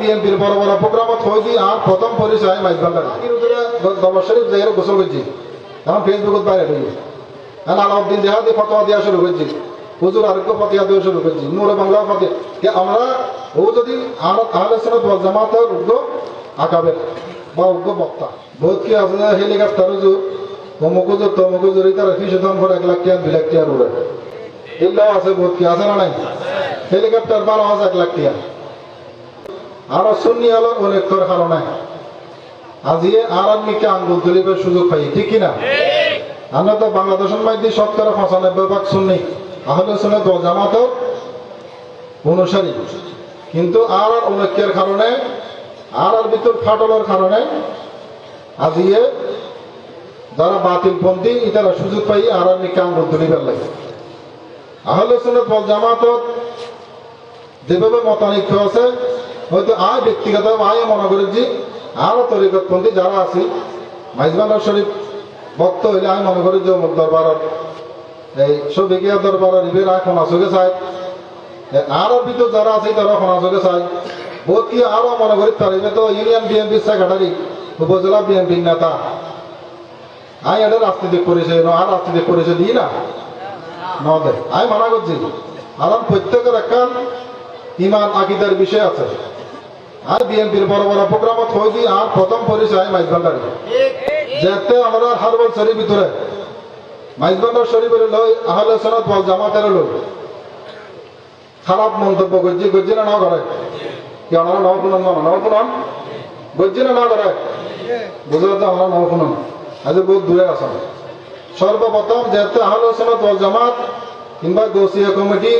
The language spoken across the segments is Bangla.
বিএনপির বড় বড় প্রোগ্রামত হয়ে আর প্রথম পরিচয় শরীফ যাই গোসল করছি। এখন ফেসবুকত বাইরে হয়ে এখন আলাউদ্দিন জেহাদি ফতোয়া দিয়া শুরু করছি। হুজুর আরোগ্য ফতিয়া দেওয়া শুরু করছি। নূরে বাংলা ফতিয়া। আমরা ও যদি আহলে সনদ জামাতের উগ্র আকাবের বা উগ্র বক্তা। বহুত কি আছে হেলিকপ্টার হুজুর অমুক হুজুর তমুক হুজুর তারা ফিসে দাম করে এক লাখ টিয়ার দুই লাখ টিয়ার উড়ে এগুলো আছে বহুত কি আছে না নাই? হেলিকপ্টার বারো হাজার এক লাখ টিয়ার আরও সুন্নি আলো অনেক করে কারণে আজিয়ে আর আদমিকে আঙ্গুল তুলিবার সুযোগ পাই ঠিক কিনা? আমরা তো বাংলাদেশের মধ্যে শতকরা পঁচানব্বই ভাগ শুননি আহলে শুনে দল জামাতেও অনুসারী। কিন্তু আর আর অনৈক্যের কারণে আর আর ভিতর ফাটলের কারণে আজিয়ে যারা বাতিল পন্থী ইতারা সুযোগ পাই আর আর নিকে আঙ্গুল তুলিবার লাগে। আহলে শুনে দল জামাতত যেভাবে মতানৈক্য আছে হয়তো আয় ব্যক্তিগত আয় মনে করেছি আরও তরিকতপন্থী যারা আছে মাইজবান্ডার শরীফ ভক্ত হইলে আমি মনে করি যে অমুক দরবারত এই সবিকিয়া দরবারত ইবের আয় খোনাচকে চাই। আরও ভিতর যারা আছে তারা খোনাচকে চাই। বহুত কি আরও মনে করি তার তো ইউনিয়ন বিএনপি সেক্রেটারি, উপজেলা বিএনপির নেতা। আই এটা রাজনীতি করেছে আর রাজনীতি করেছে দিই না। ন দে আমি মানা করছি। আরাম প্রত্যেকের একটা ইমান, আকিদার বিষয় আছে। আর বিএনপির বড় বড় প্রোগ্রামত হয়ে আর প্রথম পরিচয় মাইজবান্ডারি যেতে আমরা হারবল শরীর ভিতরে। মাইজবান্ডার শরীফের লই আহলে সনদ বল জামাতের লই। খারাপ মন্তব্য গজ্জি গজ্জি না করে? কি আমরা নও নও না করে? বুঝলে তো আমরা নও শুনুন। আজ বহুত দূরে আছেন সর্বপ্রথম যেতে আহলে সনদ বল জামাত কিংবা গৌসিয়া কমিটি,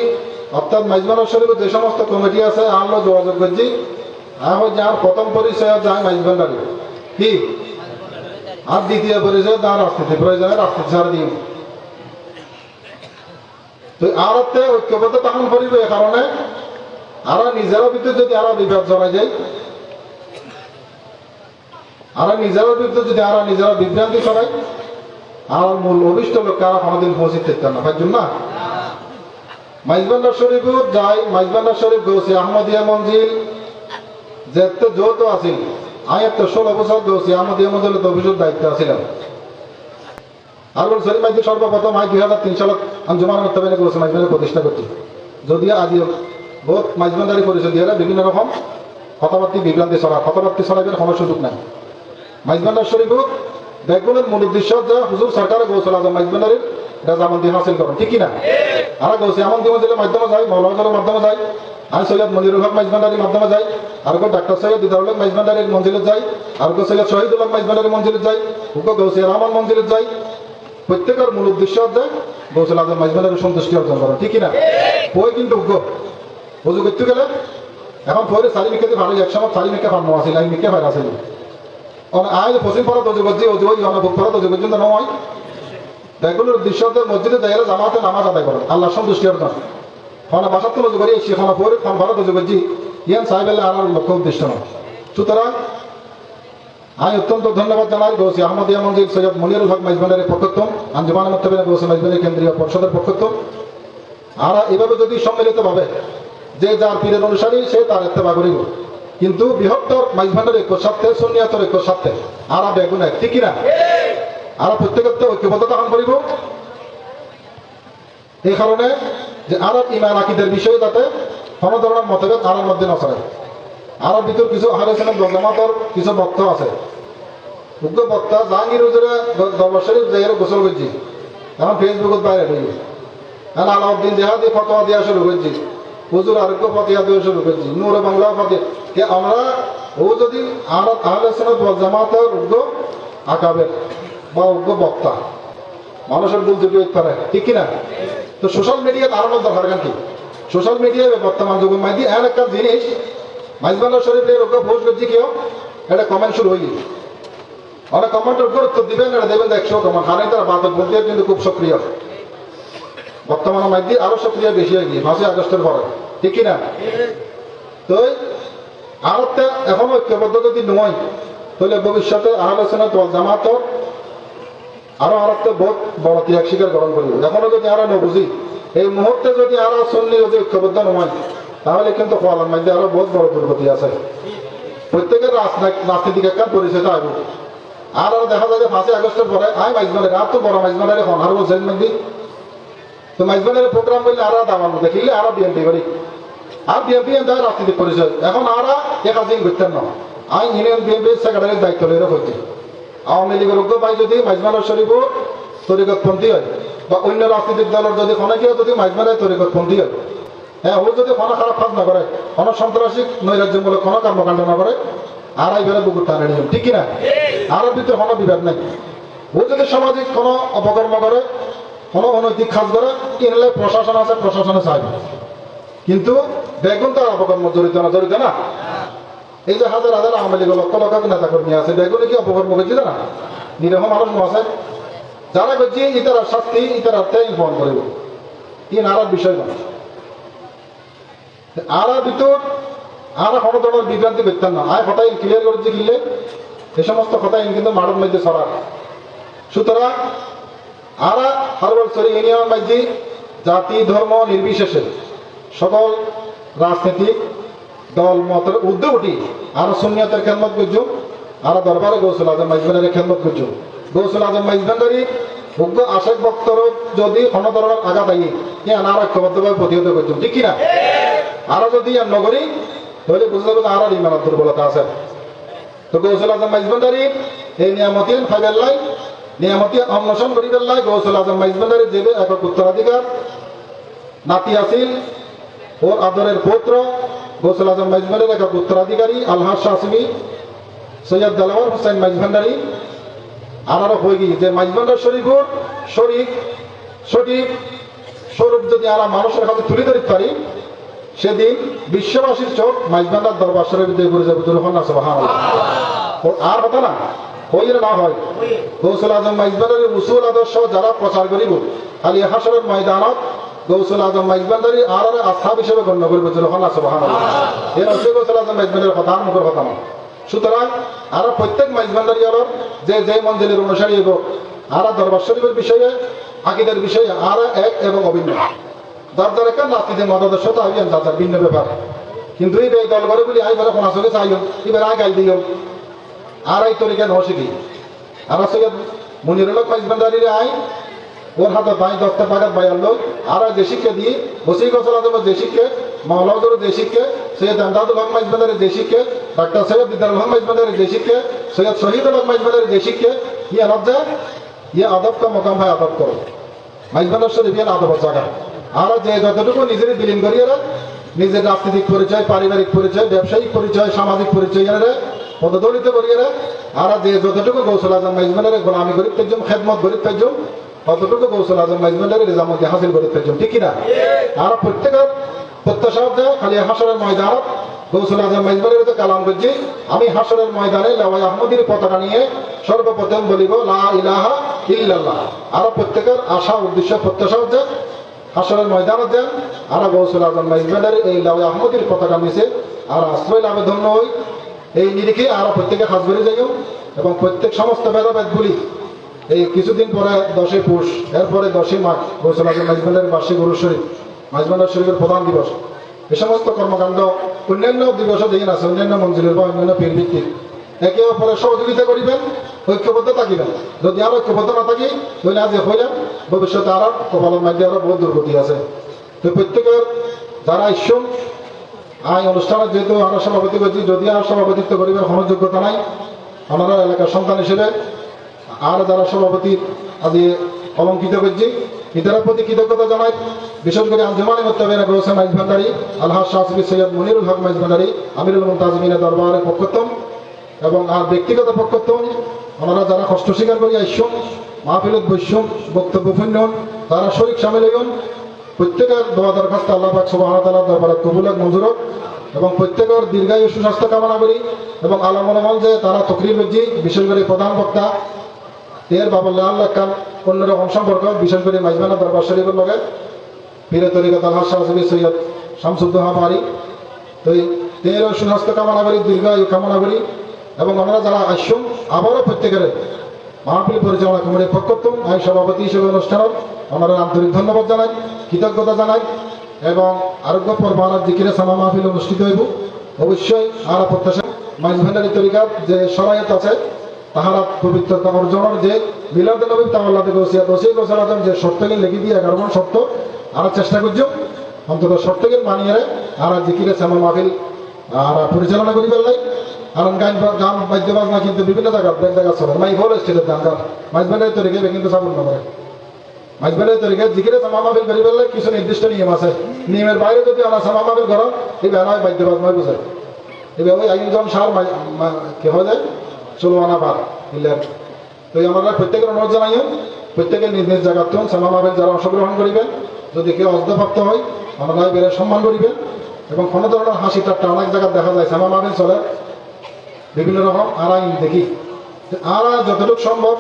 অর্থাৎ মাইজবান্ডার শরীফের যে সমস্ত কমিটি আছে আমরা যোগাযোগ করছি আর যার প্রথম পরিচয় যায় মাইজবান্ডারি কি? আর দ্বিতীয় পরিচয় তার রাজনীতি প্রয়োজনে রাজনীতি ছাড়া দিন। তো আর হচ্ছে ঐক্যবদ্ধ তখন করিব এ কারণে? আর নিজের ভিতরে যদি আর বিভেদ জমা যায়। আর নিজের ভিতরে যদি আর নিজেরা বিভ্রান্তি ছড়াই আর মূল অভিষ্ট লোককে আর কোনোদিন পৌঁছে না। পারছেন না? মাইজবান্ডার শরীফ যাই মাইজবান্ডার শরীফ গৌসি আহমদিয়া মঞ্জিল। যেতে যৌথ আছিল আমি একটা ষোলো বছর গৌসি আহমদিয়া মঞ্জিলের অফিসের দায়িত্ব আছিলাম আর বল শরীফ মাইজি সর্বপ্রথম আই দুই হাজার তিন সালত আঞ্জুমান মোত্তাবেনে গৌসি মাইজবানের প্রতিষ্ঠা করছি যদিও আজিও বহুত মাইজবান্ডারি পরিচয় দিয়ে বিভিন্ন রকম কথাবার্তি বিভ্রান্তি ছড়া কথাবার্তি ছড়াইবার কোনো সুযোগ নাই। মাইজবান্ডার শরীফ বেগুনের মূল উদ্দেশ্য যে হুজুর সরকার গৌসল আজম রাজামন্দি হাসিল করেন, ঠিক কিনা? আর গৌসি আমন্দি মন্দিরের মাধ্যমে যাই মৌলানা মাধ্যমে যাই আমি সৈয়দ মনিরুল হক মাইজবান্ডারির মাধ্যমে যাই আর গো ডাক্তার সৈয়দ দিদারুল মাইজবান্ডারির মঞ্জিলে যাই আর গো সৈয়দ শহীদুল হক মাইজবান্ডারির মঞ্জিলে যাই হুকো গৌসি রহমান মঞ্জিলে যাই প্রত্যেকের মূল উদ্দেশ্য হচ্ছে গৌসল আজম মাইজবান্ডারির সন্তুষ্টি অর্জন করা, ঠিক কিনা? বই কিন্তু উগ্র বুঝু করতে গেলে, এখন পরে মিকে ভালো একসময় চারি মিকে ফার্ম আছিল আমি মিকে ফাইল আছিল আয় পশ্চিম পাড়া তজু করছি অজু ওই আমরা বুক পাড়া তজু করছি নয়। উদ্দেশ্য হচ্ছে মসজিদে যাইলে জামাতে নামাজ আদায় করেন। আল্লাহ সন্তুষ্টি অর্জন। খানা বাসার তো করি এসে খানা পরে খান ভালো তজু করছি ইয়ান সাহেবেলে আর লক্ষ্য উদ্দেশ্য। নয় সুতরাং আমি অত্যন্ত ধন্যবাদ জানাই গৌসি আহমদিয়া মঞ্জিল সৈয়দ মনিরুল হক মাইজবানের পক্ষত্বম আঞ্জুমান মতবিনা গৌসি মাইজবানের কেন্দ্রীয় পরিষদের পক্ষত্বম আর এভাবে যদি সম্মিলিতভাবে যে যার পীরের অনুসারী, সে তার ইত্তেবা করিব। কিন্তু বৃহত্তর মাইজবানের ঐক্য স্বার্থে সন্নিয়াতর ঐক্য স্বার্থে আর বেগুন এক ঠিক কিনা? আর প্রত্যেকের তো ঐক্যবদ্ধতা কাম করিব। এই কারণে যে আর ইমান আকিদের বিষয়ে যাতে কোনো ধরনের মতভেদ আর মধ্যে নচলে। আর ভিতর কিছু আহারে ছিলেন জমাতর কিছু বক্ত আছে। উগ্র বক্তা জাহাঙ্গীর হুজুরে দরবার শরীফ যাইয়ের গোসল করছি। এখন ফেসবুকত বাইরে গেছে এখন আলাউদ্দিন জেহাদি ফতোয়া দেওয়া শুরু করছি। হুজুর আরোগ্য ফতিয়া দেওয়া শুরু করছি। নূরে বাংলা ফতিয়া। কে আমরা? ও যদি আমরা আহলে সনদ জামাতের উগ্র আকাবের বা বক্তা মানুষের ভুল হতে পারে। ঠিক কিনা? তো সোশ্যাল মিডিয়া দাঁড়ানোর দরকার কেন কি? সোশ্যাল মিডিয়ায় বর্তমান যুগের মাঝে এমন একটা জিনিস মাইজবান্ডার শরীফের ওকে পোস্ট করছি কেউ একটা কমেন্ট শুরু হয়ে গেছে অনেক কমেন্টের উপর উত্তর দিবেন, এটা দেবেন একশো কমেন্ট হারাই তারা বাদক বলতে কিন্তু খুব সক্রিয়। বর্তমানে মাধ্যমে আরও সক্রিয় বেশি হয়ে গিয়ে পাঁচই আগস্টের পরে। ঠিক কিনা? তো আর এখন ঐক্যবদ্ধ যদি নয়, তাহলে ভবিষ্যতে আলোচনা দল জামাতর আরও আর একটা বহুত বড় ত্যাগ স্বীকার গ্রহণ করিব। এখনও যদি আরও নবুঝি এই মুহূর্তে যদি আরও সন্নি যদি ঐক্যবদ্ধ নয় তাহলে কিন্তু ফলার মধ্যে আরও বহুত বড় দুর্গতি আছে। প্রত্যেকের রাজনীতি- রাজনীতিক একটা পরিচয় আর আর দেখা যায় যে পাঁচই আগস্টের পরে, আই মাইজমানের, আর তো বড় মাইজমানের এখন আর বলছেন মেন্দি তো মাইজমানের প্রোগ্রাম করলে আর দামান দেখিলে আর বিএনপি করি। আর বিএনপি এম রাজনীতিক পরিচয়। এখন আর এক দিন করতেন না আই ইউনিয়ন বিএনপি সেক্রেটারির দায়িত্ব লইরে হইতে আওয়ামী লীগের উগ্র ভাই যদি মাইজমানের শরীফ তরিকতপন্থী হয়, বা অন্য রাজনৈতিক দলের যদি অনেকেও যদি মাইজমানের তরিকতপন্থী হয়। হ্যাঁ ও যদি কোনো খারাপ কাজ না করে কোনো সন্ত্রাসী নৈরাজ্যমূলক কোনো কর্মকাণ্ড না করে আর এই বেলা বুকুর টানে নিয়ম ঠিক কিনা? আর ভিতরে কোনো বিভেদ নেই। ও যদি সামাজিক কোনো অপকর্ম করে, কোনো অনৈতিক কাজ করে এনলে প্রশাসন আছে, প্রশাসনে চাইবে। কিন্তু দেখুন তার অপকর্ম জড়িত না জড়িত না। এই যে হাজার হাজার আওয়ামী লক্ষ লক্ষ নেতা কর্মী আছে বেগুনে কি অপকর্ম করছিল না? নিরহ মানুষ আছে যারা করছে ইতার শাস্তি ইতার অর্থে ইনফর্ম করিব। ই নারার বিষয় নয় আর ভিতর আর কোনো ধরনের বিভ্রান্তি করতেন না। আর কথা ক্লিয়ার করেছে কিনলে, এ সমস্ত কথা কিন্তু মাঠের মধ্যে ছড়া। সুতরাং আর হার বছর ইউনিয়ন মাঝে জাতি, ধর্ম, নির্বিশেষে সকল রাজনীতিক দল মতের উদ্যোগ উঠি, আর সুনিয়তের খেদমত করছ আর দরবারে গৌসুল আজম মাইজবানের খেদমত করছ গৌসুল আজম মাইজবান্ডারি উগ্র আশেক বক্তর যদি কোনো ধরনের আঘাত আই ই আনার ঐক্যবদ্ধভাবে প্রতিহত করছ, ঠিক কিনা? আর যদি আর নগরী, তাহলে বুঝতে হবে আর ইমানত দুর্বলতা আছে। তো গৌসুল আজম মাইজবান্ডারি এই নিয়ামতিন ফাইবেল্লাই নিয়ামতি অন্বেষণ করি পেল্লাই গৌসুল আজম মাইজবান্ডারি যেবে একক উত্তরাধিকার, নাতি আসিল, ওর আদরের পুত্র গৌসুল আজম মাইজবানের একক উত্তরাধিকারী, আলহাজ শাসমি সৈয়দ দালাওয়ার হোসেন মাইজভান্ডারি আনারও হয়ে গিয়ে যে মাইজভান্ডার শরীফুর শরীফ, সঠিক, স্বরূপ যদি আমরা মানুষের কাছে তুলে ধরতে পারি, সেদিন বিশ্ববাসীর চোখ মাইজভান্ডার দরবার শরীফ দিয়ে ঘুরে যাবে। দুর্ঘটনা আছে আর কথা না হইলে না হয়। গৌসুল আজম মাইজবানের উসুল আদর্শ যারা প্রচার করিব খালি হাসরের ময়দানত গৌসুল আজম মাইজবান্দারি আর আস্থা হিসেবে গণ্য করিব যখন আছে মহান এর হচ্ছে গৌসুল আজম মাইজবানের কথা মুখের কথা না। সুতরাং আর প্রত্যেক মাইজবান্দারি হল যে যে মঞ্জিলের অনুসারী হইব আর দরবার শরীফের বিষয়ে, আকিদের বিষয়ে আর এক এবং অভিন্ন। যার একটা নাস্তিদের মতাদর্শ তো আইবেন যার যার ভিন্ন ব্যাপার। কিন্তু এই দল করে বলি, আই বেলা কোনা চোখে চাইও এবার আয় গাই দিও আর এই তরিকা ন শিখি আর সৈয়দ মনিরুল মাইজবান্দারির আই ওর হাতে বাই দশটা টাকার বাই আনলো আর যে শিক্ষা দিয়ে বসি গছল যে শিক্ষে মাওলাউদর যে শিক্ষে সৈয়দ আমদাদুল হক মাইজবান্দারের যে শিক্ষে ডাক্তার সৈয়দ বিদ্যাল হক মাইজবান্দারের যে শিক্ষে সৈয়দ শহীদুল হক মাইজবান্দারের যে শিক্ষে ইয়ে আদব যায় ইয়ে আদব কা মকাম হয় আদব করো। মাইজবান্দার শরীফ ইয়ে আদব জায়গা আর যে যতটুকু নিজের বিলীন করিয়ে নিজের রাজনৈতিক পরিচয়, পারিবারিক পরিচয়, ব্যবসায়িক পরিচয়, সামাজিক পরিচয় এনে পদদলিত করিয়ে আর যে যতটুকু গৌসল আজম মাইজমানের গোলামি গরিব তেজম খেদমত গরিব তেজম ততটুকু গৌসল আজম মাইজমানের রেজামতি হাসিল গরিব তেজম ঠিক কিনা? আর প্রত্যেকের প্রত্যাশা খালি হাসরের ময়দানত গৌসল আজম মাইজমানের তো কালাম করছি। আমি হাসরের ময়দানে লাওয়াই আহমদির পতাকা নিয়ে সর্বপ্রথম বলিব, লা ইলাহা ইল্লাল্লাহ। আর প্রত্যেকের আশা, উদ্দেশ্য প্রত্যাশা হচ্ছে হাসরের ময়দানত দেন আর গৌসল আজম মাইজমানের এই লাওয়াই আহমদির পতাকা নিচে আর আশ্রয় লাভে ধন্য হই। এই নিরিখে আরও প্রত্যেকে কাজ করে যাই এবং প্রত্যেক সমস্ত ভেদাভেদগুলি এই কিছুদিন পরে দশই পুষ এরপরে দশই মাঘ গৌসল আজম মাইজমানের বার্ষিক গুরু শরীফ শরীফের প্রধান দিবস। এ সমস্ত কর্মকাণ্ড অন্যান্য দিবসও দিন আছে, অন্যান্য মঞ্জিলের বা অন্যান্য পীর ভিত্তিক একে অপরের সহযোগিতা করিবেন, ঐক্যবদ্ধ থাকিবেন। যদি আর ঐক্যবদ্ধ না থাকি, তাহলে আজ হইলেন ভবিষ্যতে আরও কপালের মধ্যে আরও বহুত দুর্গতি আছে। তো প্রত্যেকের যারা ইস্যম আই অনুষ্ঠানে যেহেতু আমরা সভাপতি করছি যদি আর সভাপতিত্ব করিবার কোনো যোগ্যতা নাই। আমরা এলাকার সন্তান হিসেবে আর যারা সভাপতি আদি অলঙ্কিত করছি ইতার প্রতি কৃতজ্ঞতা জানাই। বিশেষ করে আঞ্জুমানি মোত্তাবিনা গৌসেন মাইজ ভান্ডারি, আলহাজ শাহসবি সৈয়দ মনিরুল হক মাইজ ভান্ডারি, আমিরুল মুমতাজমিনের দরবারের পক্ষত্তম এবং আর ব্যক্তিগত পক্ষত্তম। আমরা যারা কষ্ট স্বীকার করি আইসম, মাহফিলত বৈশ্যম বক্তব্য ফুন্যন তারা শরিক সামিল হইন। প্রত্যেকের দোয়া দরখাস্ত আল্লাহ পাক সুবাহ তাআলা দরবারে কবুল হোক এবং প্রত্যেকের দীর্ঘায়ু সুস্বাস্থ্য কামনা করি এবং আলমনমল যে তারা তকরির বিশেষ করে প্রধান বক্তা এর বাবুল্লাহ আল্লাহ খান অন্যরকম সম্পর্ক, বিশেষ করে মাইজমানা দরবার শরীফের লগে। পীর তরিকত আল্লাহ শাহসবি সৈয়দ শামসুদ্দোহা মারি তো এর সুস্বাস্থ্য কামনা করি দীর্ঘায়ু কামনা করি। এবং আমরা যারা আসুন, আবারও প্রত্যেকের মাহফিল পরিচালনা কমিটির পক্ষত্তম আমি সভাপতি হিসেবে অনুষ্ঠানত আমরা আন্তরিক ধন্যবাদ জানাই, কৃতজ্ঞতা জানাই, এবং আরোগ্য পর্বানার জিকিরে সামা মাহফিল অনুষ্ঠিত হইব। অবশ্যই আমরা প্রত্যাশা মাইজ ভান্ডারি তরিকার যে সরায়ত আছে তাহারা পবিত্রতা অর্জনের যে মিলাদ নবী থেকে ওসিয়াত ওসিয়াত ওসালাম যে শর্তকে লিখি দিয়ে এগারো শর্ত আর চেষ্টা করছ অন্তত শর্তকে মানিয়ে আর জিকিরে শ্যামা মাহফিল, আর পরিচালনা করি পেলাই আর গান গান, বাদ্য, বাজনা কিন্তু বিভিন্ন জায়গা ব্যাগ জায়গা চলে। মাই হল স্টেটের গান গান কিন্তু সাবুন না করে। মাইজবানের তরিকা জিকিরে সামা মাহফিল কিছু নির্দিষ্ট নিয়ম আছে। নিয়মের বাইরে যদি আমরা সামা মাহফিল করো এই বেনায় বাদ্য বুঝে এভাবে সার কি হয় যায়? ষোলো আনা বার মিলের তো আমরা প্রত্যেকের অনুরোধ জানাইও প্রত্যেকে নিজ নিজ জায়গাতে সামা মাহফিল যারা অংশগ্রহণ করিবেন যদি কেউ অর্ধপ্রাপ্ত হয় আমরা বেড়ে সম্মান করিবেন এবং কোনো ধরনের হাসি টাট্টা অনেক জায়গায় দেখা যায় সামা মাহফিল চলে। বিভিন্ন রকম আর আইন দেখি আর যতটুকু সম্ভব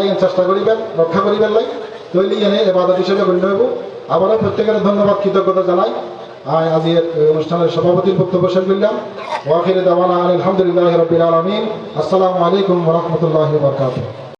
আইন চেষ্টা করিবেন রক্ষা করিবেন লাই। তৈরি এনে এবাদত হিসেবে গণ্য হইব আবারও প্রত্যেকের ধন্যবাদ, কৃতজ্ঞতা জানাই। هاي قضية آه، مجتمع الشباب بكتب بشكل الله وآخر دعوانا الحمد لله رب العالمين. السلام عليكم ورحمة الله وبركاته.